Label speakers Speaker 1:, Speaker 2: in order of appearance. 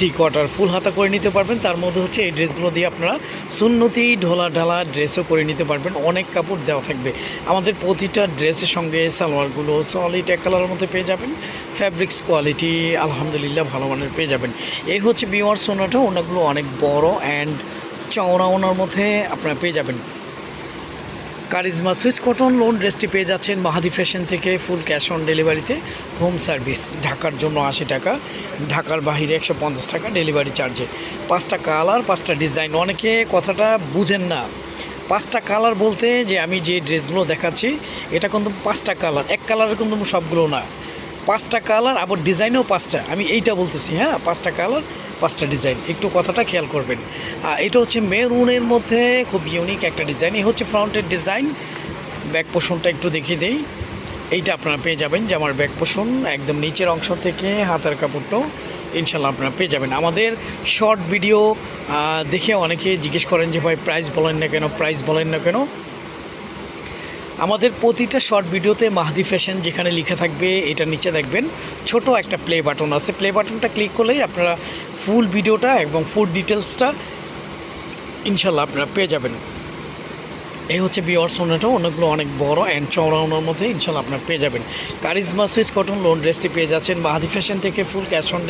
Speaker 1: Three quarter full হাতা করে নিতে পারবেন। তার মধ্যে হচ্ছে এই ড্রেসগুলো দিয়ে আপনারা সুন্নতি, ঢোলা ঢালা ড্রেসও করে নিতে পারবেন। অনেক কাপড় দেওয়া থাকবে। আমাদের প্রতিটা ড্রেসের সঙ্গে সালোয়ারগুলো সলিড এক কালারের মধ্যে পেয়ে যাবেন। ফ্যাব্রিক্স কোয়ালিটি আলহামদুলিল্লাহ ভালো মানের পেয়ে যাবেন। এই হচ্ছে বিওয়ার সোনাটা, ওনাগুলো অনেক বড় অ্যান্ড চওড়া ওনার মধ্যে আপনারা পেয়ে যাবেন। কারিজমা সুইস কটন লোন ড্রেসটি পেয়ে যাচ্ছেন মাহাদি ফ্যাশন থেকে ফুল ক্যাশ অন ডেলিভারিতে হোম সার্ভিস ঢাকার জন্য আশি টাকা, ঢাকার বাহিরে একশো পঞ্চাশ টাকা ডেলিভারি চার্জে পাঁচটা কালার পাঁচটা ডিজাইন অনেকে কথাটা বুঝেন না। পাঁচটা কালার বলতে যে আমি যে ড্রেসগুলো দেখাচ্ছি, এটা কিন্তু পাঁচটা কালার এক কালারের কিন্তু সবগুলো না। পাঁচটা কালার, আবার ডিজাইনও পাঁচটা। আমি এইটা বলতেছি হ্যাঁ? পাঁচটা কালার, পাঁচটা ডিজাইন। একটু কথাটা খেয়াল করবেন। আর এটা হচ্ছে মেরুনের মধ্যে খুব ইউনিক একটা ডিজাইন। এই হচ্ছে ফ্রন্টের ডিজাইন। ব্যাক পোষণটা একটু দেখিয়ে দেই। এইটা আপনারা পেয়ে যাবেন যে আমার ব্যাক পোষণ একদম নিচের অংশ থেকে হাতের কাপড়টাও ইনশাল্লাহ আপনারা পেয়ে যাবেন। আমাদের শর্ট ভিডিও দেখে অনেকে জিজ্ঞেস করেন যে, ভাই প্রাইস বলেন না কেন? প্রাইস বলেন না কেন? আমাদের প্রতিটা শর্ট ভিডিওতে মাহাদি ফ্যাশন যেখানে লিখে থাকবে, এটা নিচে দেখবেন। ছোট একটা প্লে বাটন আছে। প্লে বাটনটা ক্লিক করলেই আপনারা ফুল ভিডিওটা এবং ফুল ডিটেলসটা ইনশাল্লাহ আপনারা পেয়ে যাবেন। এই হচ্ছে বিয়ার সোনাটা অনেকগুলো অনেক বড় অ্যান্ড চওড়া ওনার মধ্যে ইনশাল্লাহ আপনারা পেয়ে যাবেন। কারিজমা সুইস কটন লোন ড্রেসটি পেয়ে যাচ্ছেন। মাহাদি ফ্যাশন থেকে ফুল ক্যাশ অন